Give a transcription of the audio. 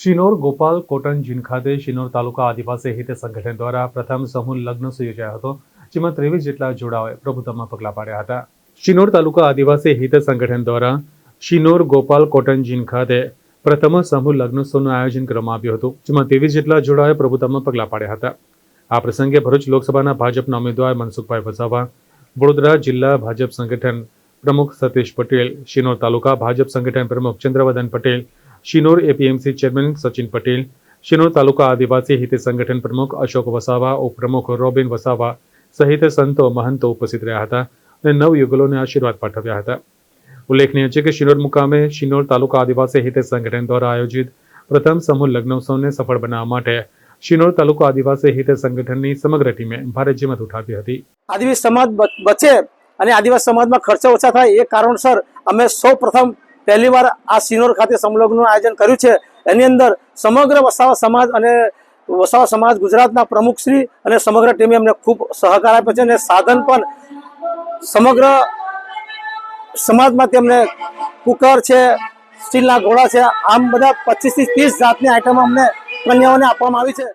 Shinor, Gopal, cotton, જીન ખાતે શિનોર તાલુકા આદિવાસી હિત સંગઠન દ્વારા પ્રથમ સમૂહ લગ્ન યોજાયો હતો, જેમાં ત્રેવીસ જેટલા જોડાઓએ પ્રભુત્વમાં પગલાં પાડ્યા હતા. શિનોર તાલુકા આદિવાસી હિત સંગઠન દ્વારા શિનોર, ગોપાલ, કોટન, જીન ખાતે પ્રથમ સમૂહ લગ્નોત્સવનું આયોજન કરવામાં આવ્યું હતું, જેમાં ત્રેવીસ જેટલા જોડાઓએ પ્રભુત્વમાં પગલાં પાડ્યા હતા. આ પ્રસંગે ભરૂચ લોકસભાના ભાજપના ઉમેદવાર મનસુખભાઈ વસાવા, વડોદરા જિલ્લા ભાજપ સંગઠન પ્રમુખ સતીશ પટેલ, શિનોર તાલુકા ભાજપ સંગઠન પ્રમુખ ચંદ્રવદન પટેલ શિનોર એપીએમસી ચેરમેન સચિન પટેલ શિનોર તાલુકા આદિવાસી હિત સંગઠન પ્રમુખ અશોક વસાવા ઉપપ્રમુખ રોબિન વસાવા સહિત સંતો મહંતો ઉપસ્થિત રહ્યા હતા અને નવયુગલોને આશીર્વાદ પાઠવ્યા હતા ઉલ્લેખનીય છે કે શિનોર મુકામે શિનોર તાલુકા આદિવાસી હિત સંગઠન દ્વારા આયોજિત પ્રથમ સમૂહ લગ્નોત્સવને સફળ બનાવવા માટે શિનોર તાલુકા આદિવાસી હિત સંગઠનની સમગ્ર ટીમે ભારે જહેમત ઉઠાવી હતી આદિવાસી સમાજ બચે અને આદિવાસી સમાજમાં ખર્ચો ઓછા થાય એ કારણસર અમે સૌ પ્રથમ પહેલીવાર આ સિનોર ખાતે સંલગ્નનું આયોજન કર્યું છે. એની અંદર સમગ્ર વસાવા સમાજ અને વસાવા સમાજ ગુજરાતના પ્રમુખશ્રી અને સમગ્ર ટીમે અમને ખૂબ સહકાર આપ્યો છે અને સાધન પણ સમગ્ર સમાજમાંથી અમને કુકર છે, સ્ટીલના ઘોડા છે, આમ બધા પચીસથી ત્રીસ જાતની આઈટમ અમને કન્યાઓને આપવામાં આવી છે.